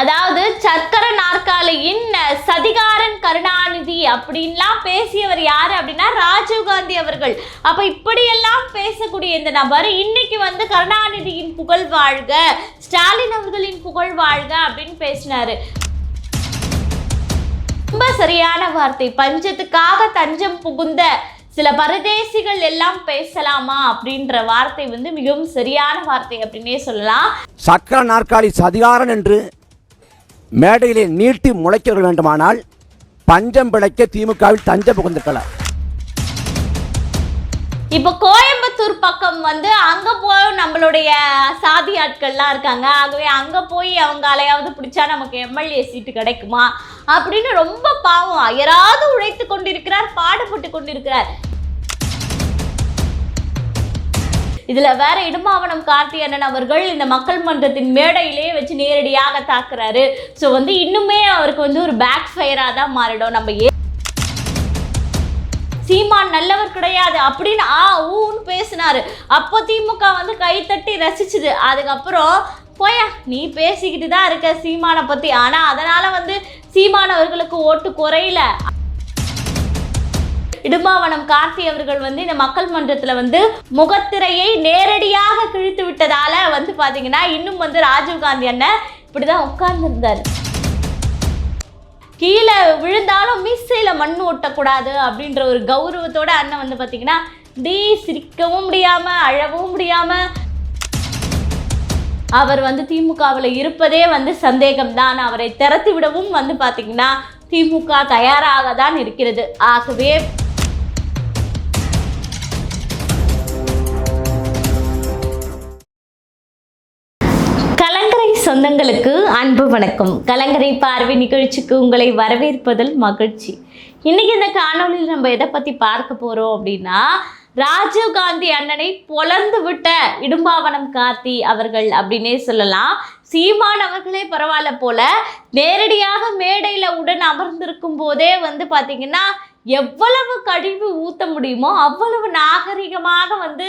அதாவது சர்க்கர நாற்காலியின் சதிகாரன் கருணாநிதி அப்படின்லாம் பேசியவர் யாரு அப்படின்னா ராஜீவ்காந்தி அவர்கள். அப்போ இப்படியெல்லாம் பேசக்கூடிய இந்த நபர் இன்னைக்கு வந்து கருணாநிதியின் புகழ் வாழ்க ஸ்டாலின் அவர்களின் புகழ் வாழ்க அப்படின்னு பேசினாரு. ரொம்ப சரியான வார்த்தை. பஞ்சத்துக்காக தஞ்சம் புகுந்த சில பரதேசிகள் எல்லாம் பேசலாமா அப்படின்ற வார்த்தை வந்து மிகவும் சரியான வார்த்தை அப்படின்னே சொல்லலாம். சக்கர நாற்காலி சதிகாரன் என்று மேடையிலே நீட்டி முளைக்க வேண்டுமானால் பஞ்சம் பிழைக்க திமுகவில் தஞ்சம் புகுந்திருக்கலாம். இப்போ கோயம்புத்தூர் பக்கம் வந்து அங்க போய் நம்மளுடைய சாதி ஆட்கள்லாம் இருக்காங்க. ஆகவே அங்க போய் அவங்க அலையாவது பிடிச்சா நமக்கு எம்எல்ஏ சீட்டு கிடைக்குமா? அப்படின்னு ரொம்ப பாவம். யாராவது உழைத்து கொண்டிருக்கிறார் பாடுபட்டு கொண்டிருக்கிறார். இதில் வேற இடுமாவனம் கார்த்தியண்ணன் அவர்கள் இந்த மக்கள் மன்றத்தின் மேடையிலேயே வச்சு நேரடியாக தாக்குறாரு. ஸோ வந்து இன்னுமே அவருக்கு வந்து ஒரு பேக் ஃபயராக தான் மாறிடும். நம்ம ஏ சீமான் நல்லவர் கிடையாது அப்படின்னு ஆ ஊன்னு பேசினாரு. அப்போ திமுக வந்து கைத்தட்டி ரசிச்சுது. அதுக்கப்புறம் போயா நீ பேசிக்கிட்டு தான் இருக்க சீமானை பத்தி. ஆனா அதனால வந்து சீமான் அவர்களுக்கு ஓட்டு குறையல. இடுமாவனம் கார்த்தி அவர்கள் வந்து இந்த மக்கள் மன்றத்தில் வந்து முகத்திரையை நேரடியாக கிழித்து விட்டதால வந்து பார்த்தீங்கன்னா இன்னும் வந்து ராஜீவ்காந்தி அண்ணன் இப்படிதான் உட்கார்ந்துருந்தாரு. கீழே விழுந்தாலும் மீசையில் மண் ஓட்டக்கூடாது அப்படின்ற ஒரு கௌரவத்தோட அண்ணன் வந்து பார்த்தீங்கன்னா டீ சிரிக்கவும் முடியாம அழவும் முடியாம அவர் வந்து திமுகவில் இருப்பதே வந்து சந்தேகம்தான். அவரை திறத்து விடவும் வந்து பார்த்திங்கன்னா திமுக தயாராக தான் இருக்கிறது. ஆகவே சொந்தங்களுக்கு அன்பு வணக்கம். கலங்கரை பார்வை நிகழ்ச்சிக்கு உங்களை வரவேற்பதில் மகிழ்ச்சி. இன்னைக்கு இந்த காணொளியில் நம்ம எதை பத்தி பார்க்க போறோம் அப்படின்னா ராஜீவ் காந்தி அண்ணனை பொலந்து விட்ட இடும்பாவனம் கார்த்தி அவர்கள் அப்படின்னே சொல்லலாம். சீமான் அவர்களே பரவாயில்ல போல நேரடியாக மேடையில உடன் அமர்ந்திருக்கும் போதே வந்து பாத்தீங்கன்னா எவ்வளவு கழிவு ஊத்த முடியுமோ அவ்வளவு நாகரிகமாக வந்து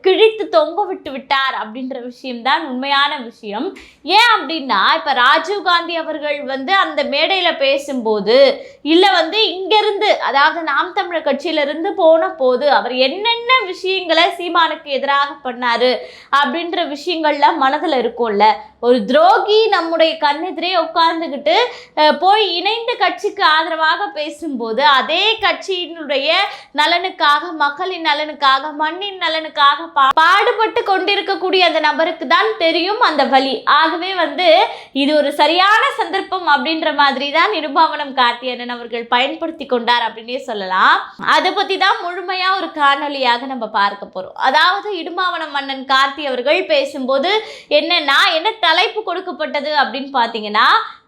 கிழித்து தொங்க விட்டு விட்டார் அப்படின்ற விஷயம்தான் உண்மையான விஷயம். ஏன் அப்படின்னா இப்ப ராஜீவ் காந்தி அவர்கள் வந்து அந்த மேடையில பேசும்போது இல்ல வந்து இங்கிருந்து அதாவது நாம் தமிழர் கட்சியிலிருந்து போன போது அவர் என்னென்ன விஷயங்களை சீமானுக்கு எதிராக பண்ணாரு அப்படின்ற விஷயங்கள்லாம் மனதில் இருக்கும்ல. ஒரு துரோகி நம்முடைய கண்ணெதிரே உட்கார்ந்துக்கிட்டு போய் இணைந்த கட்சிக்கு ஆதரவாக பேசும்போது அதே கட்சியினுடைய நலனுக்காக மக்களின் நலனுக்காக மண்ணின் நலனுக்காக பாடுபட்டு கொண்டிருக்கக்கூடிய அந்த நபருக்கு தான் தெரியும் அந்த வழி ஆகவே வந்து இது ஒரு சரியான சந்தர்ப்பம் அப்படின்ற மாதிரி தான் நிருபாவனம் கார்த்தியனன் அவர்கள் பயன்படுத்தி கொண்டார் அப்படின்னே சொல்லலாம். அதை பத்தி தான் முழுமையா ஒரு காணொளியாக நம்ம பார்க்க போறோம். அதாவது இடுமாவனம் மன்னன் கார்த்தி அவர்கள் பேசும்போது என்னன்னா என்ன தலைப்பு கொடுக்கப்பட்டது அப்படின்னு பார்த்தீங்கன்னா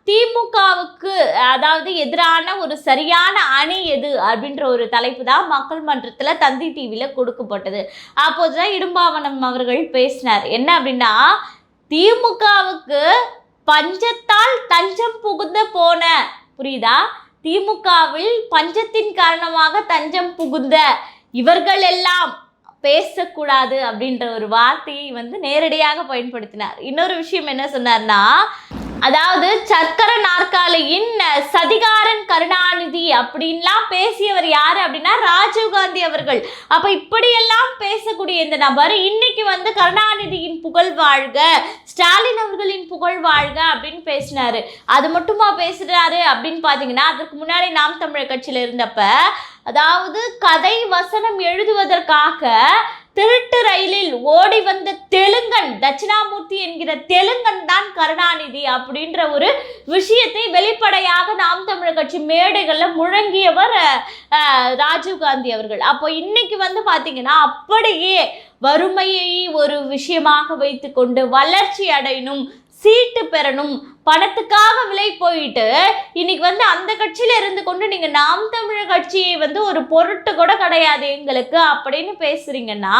திமுகவுக்கு அதாவது எதிரான ஒரு சரியான அணி எது அப்படின்ற ஒரு தலைப்பு தான் மக்கள் மன்றத்தில் தந்தி டிவியில் கொடுக்கப்பட்டது. அப்போது தான் இடும்பாவனம் அவர்கள் பேசினார். என்ன அப்படின்னா திமுகவுக்கு பஞ்சத்தால் தஞ்சம் புகுந்த போன. புரியுதா? திமுகவில் பஞ்சத்தின் காரணமாக தஞ்சம் புகுந்த இவர்கள் எல்லாம் பேசக்கூடாது அப்படின்ற ஒரு வார்த்தையை வந்து நேரடியாக பயன்படுத்தினார். இன்னொரு விஷயம் என்ன சொன்னார்னா அதாவது சர்க்கர நாற்காலியின் சதிகாரன் கருணாநிதி அப்படின்லாம் பேசியவர் யார் அப்படின்னா ராஜீவ்காந்தி அவர்கள். அப்போ இப்படியெல்லாம் பேசக்கூடிய இந்த நபர் இன்னைக்கு வந்து கருணாநிதியின் புகழ் வாழ்க ஸ்டாலின் அவர்களின் புகழ் வாழ்க அப்படின்னு பேசினாரு. அது மட்டுமா பேசுறாரு அப்படின்னு பார்த்தீங்கன்னா அதற்கு முன்னாடி நாம் தமிழர் கட்சியில் இருந்தப்ப அதாவது கதை வசனம் எழுதுவதற்காக திருட்டு ரயிலில் ஓடி வந்த தெலுங்கன் தட்சிணாமூர்த்தி என்கிற தெலுங்கன் தான் கருணாநிதி அப்படின்ற ஒரு விஷயத்தை வெளிப்படையாக நாம் தமிழர் கட்சி மேடைகளில் முழங்கியவர் ராஜீவ்காந்தி ராஜீவ் காந்தி அவர்கள். அப்போ இன்னைக்கு வந்து பார்த்தீங்கன்னா அப்படியே வறுமையை ஒரு விஷயமாக வைத்துக்கொண்டு வளர்ச்சி அடையணும் சீட்டு பெறணும். பணத்துக்காக விலை போயிட்டு இன்னைக்கு வந்து அந்த கட்சியில இருந்து கொண்டு நீங்க நாம் தமிழர் கட்சியை வந்து ஒரு பொருட்டு கூட கிடையாது எங்களுக்கு அப்படின்னு பேசுறீங்கன்னா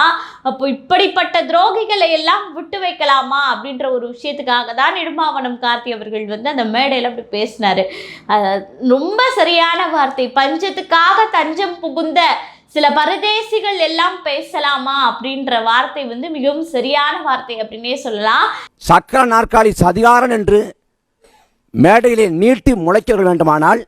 அப்போ இப்படிப்பட்ட துரோகிகளை எல்லாம் விட்டு வைக்கலாமா அப்படின்ற ஒரு விஷயத்துக்காக தான் நெடுமாவனம் கார்த்தி அவர்கள் வந்து அந்த மேடையில் அப்படி பேசினாரு. ரொம்ப சரியான வார்த்தை. பஞ்சத்துக்காக தஞ்சம் புகுந்த சில பரதேசிகள் எல்லாம் பேசலாமா அப்படின்ற வார்த்தை வந்து மிகவும் சரியான வார்த்தை அப்படின்னே சொல்லலாம். சக்கர நாற்காலி சதிகாரன் என்று மேடையிலே நீட்டி முளைக்க வேண்டுமானால்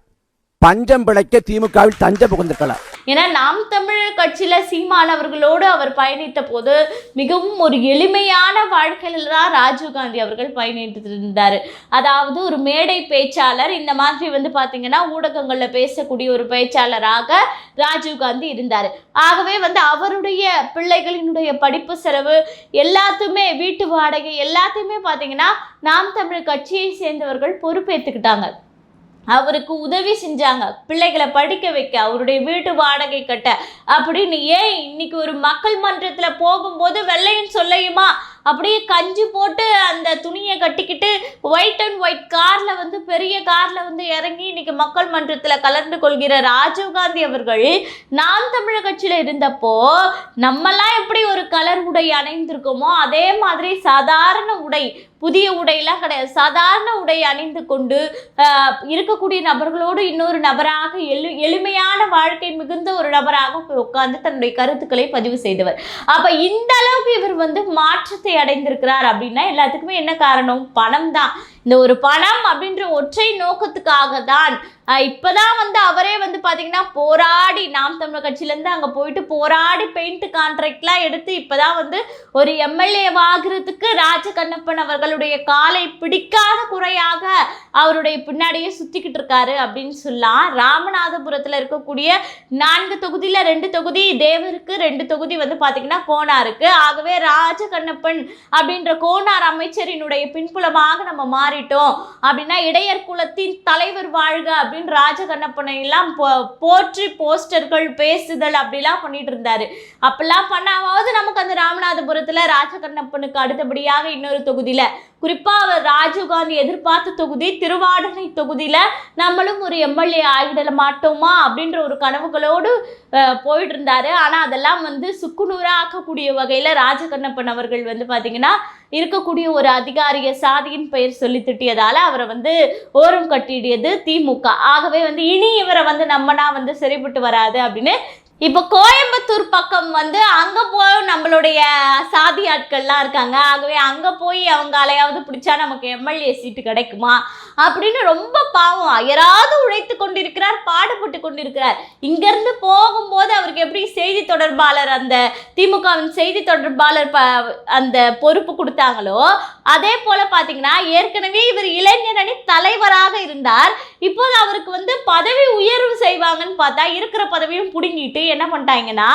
பஞ்சம் பிழைக்க திமுகவில் தஞ்சம் புகுந்திருக்கலாம் ஏன்னா நாம் தமிழர் கட்சியில சீமான் அவர்களோடு அவர் பயணித்த போது மிகவும் ஒரு எளிமையான வாழ்க்கையில் தான் ராஜீவ்காந்தி அவர்கள் பயணித்து இருந்தார் அதாவது ஒரு மேடை பேச்சாளர் இந்த மாதிரி வந்து பார்த்தீங்கன்னா ஊடகங்களில் பேசக்கூடிய ஒரு பேச்சாளராக ராஜீவ்காந்தி இருந்தார். ஆகவே வந்து அவருடைய பிள்ளைகளினுடைய படிப்பு செலவு எல்லாத்துமே வீட்டு வாடகை எல்லாத்தையுமே பார்த்தீங்கன்னா நாம் தமிழர் கட்சியை சேர்ந்தவர்கள் பொறுப்பேற்றுக்கிட்டாங்க அவருக்கு உதவி செஞ்சாங்க. பிள்ளைகளை படிக்க வைக்க அவருடைய வீட்டு வாடகை கட்ட. அப்படின்னு ஏன் இன்னைக்கு ஒரு மக்கள் மன்றத்தில் போகும்போது வெள்ளையும் சொல்லையுமா? அப்படியே கஞ்சி போட்டு அந்த துணியை கட்டிக்கிட்டு ஒயிட் அண்ட் ஒயிட் காரில் வந்து பெரிய காரில் வந்து இறங்கி இன்னைக்கு மக்கள் மன்றத்தில் கலந்து கொள்கிற ராஜீவ்காந்தி அவர்கள் நாம் தமிழர் கட்சியில் இருந்தப்போ நம்மலாம் எப்படி ஒரு கலர் உடை அணிந்திருக்கோமோ அதே மாதிரி சாதாரண உடை புதிய உடையெல்லாம் கிடையாது. சாதாரண உடை அணிந்து கொண்டு இருக்கக்கூடிய நபர்களோடு இன்னொரு நபராக எளி எளிமையான வாழ்க்கை மிகுந்த ஒரு நபராக போய் உட்கார்ந்து தன்னுடைய கருத்துக்களை பதிவு செய்தவர். அப்போ இந்த அளவுக்கு இவர் வந்து மாற்றத்தை அடைந்திருக்கிறார் அப்படின்னா எல்லாத்துக்குமே என்ன காரணம்? பணம் தான் இந்த ஒரு பணம் அப்படின்ற ஒற்றை நோக்கத்துக்காக தான் இப்போதான் வந்து அவரே வந்து பார்த்தீங்கன்னா போராடி நாம் தமிழர் கட்சியிலேருந்து அங்கே போயிட்டு போராடி பெயிண்ட் கான்ட்ராக்ட்லாம் எடுத்து இப்போதான் வந்து ஒரு எம்எல்ஏ ஆகிறதுக்கு ராஜகண்ணப்பன் அவர்களுடைய காலை பிடிக்காத குறையாக அவருடைய பின்னாடியே சுற்றிக்கிட்டு இருக்காரு அப்படின்னு சொல்லலாம். ராமநாதபுரத்தில் இருக்கக்கூடிய நான்கு தொகுதியில் ரெண்டு தொகுதி தேவருக்கு ரெண்டு தொகுதி வந்து பார்த்தீங்கன்னா கோனாருக்கு. ஆகவே ராஜகண்ணப்பன் அப்படின்ற கோனார் அமைச்சரினுடைய பின்புலமாக நம்ம மாறிட்டோம். அப்படின்னா இடையர் குலத்தின் தலைவர் வாழ்க அப்படின்னு ராஜகண்ணப்பனை எல்லாம் போ- போற்றி போஸ்டர்கள் பேசுதல் அப்படிலாம் பண்ணிட்டு இருந்தாரு. அப்பெல்லாம் பண்ணாவது நமக்கு அந்த ராமநாதபுரத்துல ராஜகண்ணப்பனுக்கு அடுத்தபடியாக இன்னொரு தொகுதியில குறிப்பா அவர் ராஜீவ்காந்தி எதிர்பார்த்த தொகுதி திருவாடனை தொகுதியில நம்மளும் ஒரு எம்எல்ஏ ஆகிடல மாட்டோமா அப்படின்ற ஒரு கனவுகளோடு போயிட்டு இருந்தாரு ஆனா அதெல்லாம் வந்து சுக்குநூறா ஆக்கக்கூடிய வகையில ராஜகண்ணப்பன் அவர்கள் வந்து பாத்தீங்கன்னா இருக்கக்கூடிய ஒரு அதிகாரிய சாதியின் பெயர் சொல்லி திட்டியதால அவரை வந்து ஓரம் கட்டிடியது திமுக ஆகவே வந்து இனி இவரை வந்து நம்மனா வந்து சரிபட்டு வராது அப்படின்னு இப்போ கோயம்புத்தூர் பக்கம் வந்து அங்கே போய் நம்மளுடைய சாதி ஆட்கள்லாம் இருக்காங்க. ஆகவே அங்கே போய் அவங்க அலையாவது பிடிச்சா நமக்கு எம்எல்ஏ சீட்டு கிடைக்குமா? அப்படின்னு ரொம்ப பாவம். யாராவது உழைத்து கொண்டிருக்கிறார் பாடுபட்டு கொண்டிருக்கிறார். இங்கேருந்து போகும்போது அவருக்கு எப்படி செய்தி தொடர்பாளர் அந்த திமுகவின் செய்தி தொடர்பாளர் ப அந்த பொறுப்பு கொடுத்தாங்களோ அதே போல் பார்த்தீங்கன்னா ஏற்கனவே இவர் இளைஞர் அணி தலைவராக இருந்தார். இப்போது அவருக்கு வந்து பதவி உயர்வு செய்வாங்கன்னு பார்த்தா இருக்கிற பதவியும் பிடுங்கிட்டு என்ன பண்ணிட்டாங்கன்னா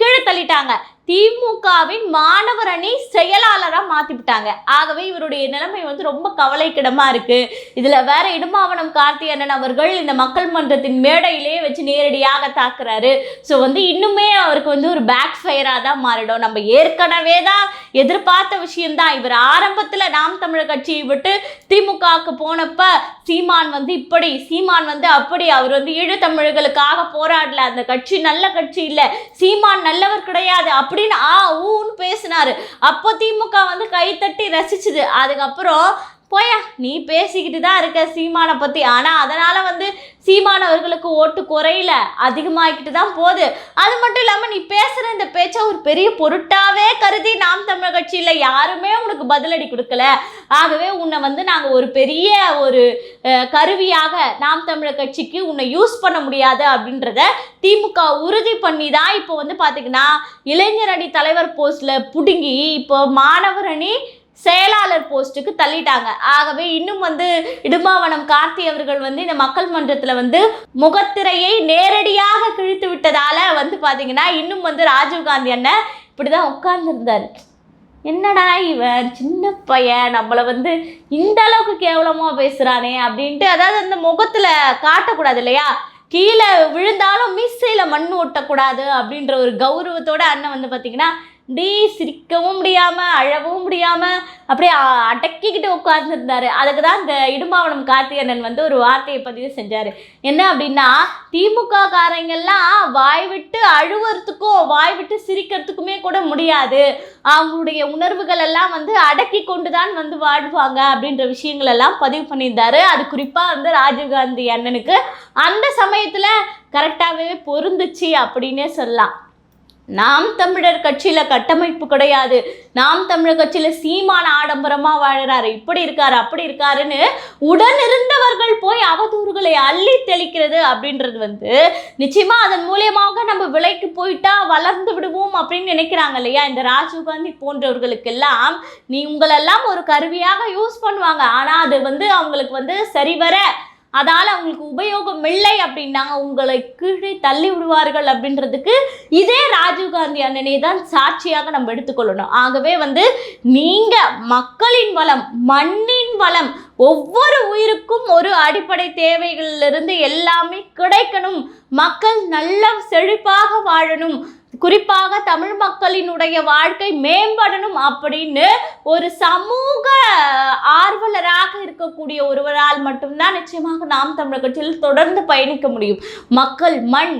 கீழே தள்ளிட்டாங்க. திமுகவின் மாணவர் அணி செயலாளராக மாத்திவிட்டாங்க. ஆகவே இவருடைய நிலைமை வந்து ரொம்ப கவலைக்கிடமாக இருக்குது இதில் வேற இடுமாவனம் கார்த்தியண்ணன் அவர்கள் இந்த மக்கள் மன்றத்தின் மேடையிலேயே வச்சு நேரடியாக தாக்குறாரு. ஸோ வந்து இன்னுமே அவருக்கு வந்து ஒரு பேக் ஃபயராக தான் மாறிடும். நம்ம ஏற்கனவே தான் எதிர்பார்த்த விஷயம்தான். இவர் ஆரம்பத்தில் நாம் தமிழர் கட்சியை விட்டு திமுகவுக்கு போனப்ப சீமான் வந்து இப்படி சீமான் வந்து அப்படி அவர் வந்து ஈழத்தமிழர்களுக்காக போராடல. அந்த கட்சி நல்ல கட்சி இல்லை. சீமான் நல்லவர் கிடையாது. அப்படி அப்படின்னு ஆ ஊன்னு பேசினாரு. அப்போ திமுக வந்து கைத்தட்டி ரசிச்சுது. அதுக்கப்புறம் போயா நீ பேசிக்கிட்டு தான் இருக்க சீமானை பற்றி ஆனால் அதனால் வந்து சீமான் அவர்களுக்கு ஓட்டு குறையில. அதிகமாகிக்கிட்டு தான் போகுது. அது மட்டும் இல்லாமல் நீ பேசுகிற இந்த பேச்சை ஒரு பெரிய பொருட்டாவே கருதி நாம் தமிழர் கட்சியில் யாருமே உனக்கு பதிலடி கொடுக்கல. ஆகவே உன்னை வந்து நாங்கள் ஒரு பெரிய ஒரு கருவியாக நாம் தமிழர் கட்சிக்கு உன்னை யூஸ் பண்ண முடியாது அப்படின்றத திமுக உறுதி பண்ணி தான் இப்போ வந்து பார்த்தீங்கன்னா இளைஞர் அணி தலைவர் போஸ்டில் பிடுங்கி இப்போ மாணவர் அணி செயலாளர் போஸ்ட்டுக்கு தள்ளிட்டாங்க. ஆகவே இன்னும் வந்து இடுமாவனம் கார்த்தி அவர்கள் வந்து இந்த மக்கள் மன்றத்தில் வந்து முகத்திரையை நேரடியாக கிழித்து விட்டதால வந்து பார்த்தீங்கன்னா இன்னும் வந்து ராஜீவ்காந்தி அண்ணன் இப்படி தான் உட்கார்ந்துருந்தார். என்னடா இவன் சின்ன பையன் நம்மளை வந்து இந்த அளவுக்கு கேவலமாக பேசுகிறானே அப்படின்ட்டு அதாவது அந்த முகத்தில் காட்டக்கூடாது இல்லையா? கீழே விழுந்தாலும் மீசையில் மண் ஓட்டக்கூடாது அப்படின்ற ஒரு கௌரவத்தோட அண்ணன் வந்து பார்த்தீங்கன்னா அப்படியே சிரிக்கவும் முடியாமல் அழவும் முடியாமல் அப்படியே அடக்கிக்கிட்டு உட்கார்ந்துருந்தார். அதுக்கு தான் இந்த இடும்பாவனம் கார்த்திகேயன் வந்து ஒரு வார்த்தையை பதிவு செஞ்சார். என்ன அப்படின்னா திமுக காரங்கெல்லாம் வாய் விட்டு அழுவுறதுக்கும் வாய் விட்டு சிரிக்கிறதுக்குமே கூட முடியாது. அவங்களுடைய உணர்வுகள் எல்லாம் வந்து அடக்கி கொண்டு தான் வந்து வாழ்வாங்க அப்படின்ற விஷயங்கள் எல்லாம் பதிவு பண்ணியிருந்தாரு. அது குறிப்பாக வந்து ராஜீவ்காந்தி அண்ணனுக்கு அந்த சமயத்தில் கரெக்டாகவே பொருந்துச்சு அப்படின்னே சொல்லலாம். நாம் தமிழர் கட்சியில் கட்டமைப்பு கிடையாது. நாம் தமிழர் கட்சியில் சீமான ஆடம்பரமாக வாழறாரு. இப்படி இருக்காரு அப்படி இருக்காருன்னு உடன் இருந்தவர்கள் போய் அவதூறுகளை அள்ளி தெளிக்கிறது அப்படின்றது வந்து நிச்சயமாக அதன் மூலியமாக நம்ம விலைக்கு போயிட்டா வளர்ந்து விடுவோம் அப்படின்னு நினைக்கிறாங்க இல்லையா? இந்த ராஜீவ்காந்தி போன்றவர்களுக்கெல்லாம் நீ உங்களெல்லாம் ஒரு கருவியாக யூஸ் பண்ணுவாங்க. ஆனால் அது வந்து அவங்களுக்கு வந்து சரிவர அதால் அவங்களுக்கு உபயோகம் இல்லை அப்படின்னாங்க. உங்களை கீழே தள்ளி விடுவார்கள் அப்படின்றதுக்கு இதே ராஜீவ்காந்தி அண்ணனை தான் சாட்சியாக நம்ம எடுத்துக்கொள்ளணும். ஆகவே வந்து நீங்கள் மக்களின் வளம் மண்ணின் வளம் ஒவ்வொரு உயிருக்கும் ஒரு அடிப்படை தேவைகளிலிருந்து எல்லாமே கிடைக்கணும். மக்கள் நல்ல செழிப்பாக வாழணும். குறிப்பாக தமிழ் மக்களினுடைய வாழ்க்கை மேம்படணும் அப்படின்னு ஒரு சமூக ஆர்வலராக இருக்கக்கூடிய ஒருவரால் மட்டும்தான் நிச்சயமாக நாம் தமிழகத்தில் கட்சியில் தொடர்ந்து பயணிக்க முடியும். மக்கள் மண்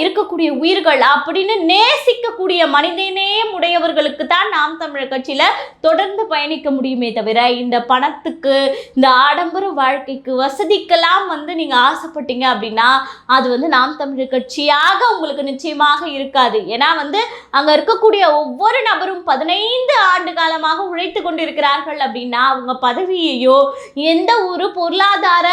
இருக்கக்கூடிய உயிர்கள் அப்படின்னு நேசிக்கக்கூடிய மனிதநேயம் உடையவர்களுக்கு தான் நாம் தமிழர் கட்சியில் தொடர்ந்து பயணிக்க முடியுமே தவிர இந்த பணத்துக்கு இந்த ஆடம்பர வாழ்க்கைக்கு வசதிக்கெல்லாம் வந்து நீங்கள் ஆசைப்பட்டீங்க அப்படின்னா அது வந்து நாம் தமிழர் கட்சியாக உங்களுக்கு நிச்சயமாக இருக்காது. ஏன்னா வந்து அங்கே இருக்கக்கூடிய ஒவ்வொரு நபரும் பதினைந்து ஆண்டு காலமாக உழைத்து கொண்டிருக்கிறார்கள் அப்படின்னா அவங்க பதவியையோ எந்த ஒரு பொருளாதார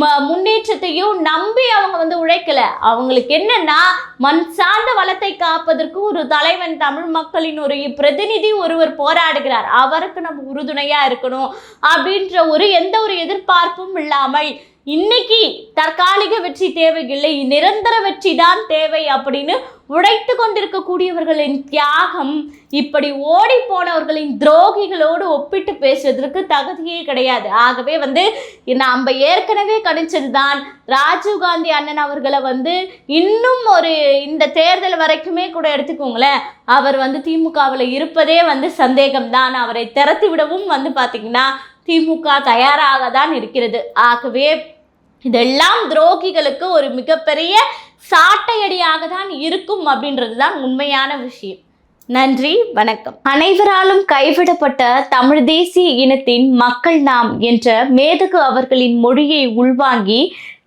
ம முன்னேற்றத்தையும் நம்பி அவங்க வந்து உழைக்கல. அவங்களுக்கு என்ன என்னன்னா மண் சார்ந்த வளத்தை காப்பதற்கு ஒரு தலைவன் தமிழ் மக்களின் ஒரு பிரதிநிதி ஒருவர் போராடுகிறார். அவருக்கு நம்ம உறுதுணையா இருக்கணும் அப்படின்ற ஒரு எந்த ஒரு எதிர்பார்ப்பும் இல்லாமல் இன்னைக்கு தற்காலிக வெற்றி தேவையில்லை நிரந்தர வெற்றி தான் தேவை அப்படின்னு உழைத்து கொண்டிருக்கக்கூடியவர்களின் தியாகம் இப்படி ஓடி போனவர்களின் துரோகிகளோடு ஒப்பிட்டு பேசுவதற்கு தகுதியே கிடையாது. ஆகவே வந்து நம்ம ஏற்கனவே கணிச்சது தான் ராஜீவ்காந்தி அண்ணன் அவர்களை வந்து இன்னும் ஒரு இந்த தேர்தல் வரைக்குமே கூட எடுத்துக்கோங்களேன். அவர் வந்து திமுகவில் இருப்பதே வந்து சந்தேகம்தான். அவரை திறத்து விடவும் வந்து பார்த்திங்கன்னா திமுக தயாராக தான் இருக்கிறது. ஆகவே இதெல்லாம் துரோகிகளுக்கு ஒரு மிகப்பெரிய சாட்டையடியாக தான் இருக்கும் அப்படின்றது தான் உண்மையான விஷயம். நன்றி வணக்கம். அனைவராலும் கைவிடப்பட்ட தமிழ் தேசிய இனத்தின் மக்கள் நாம் என்ற மேதகு அவர்களின் மொழியை உள்வாங்கி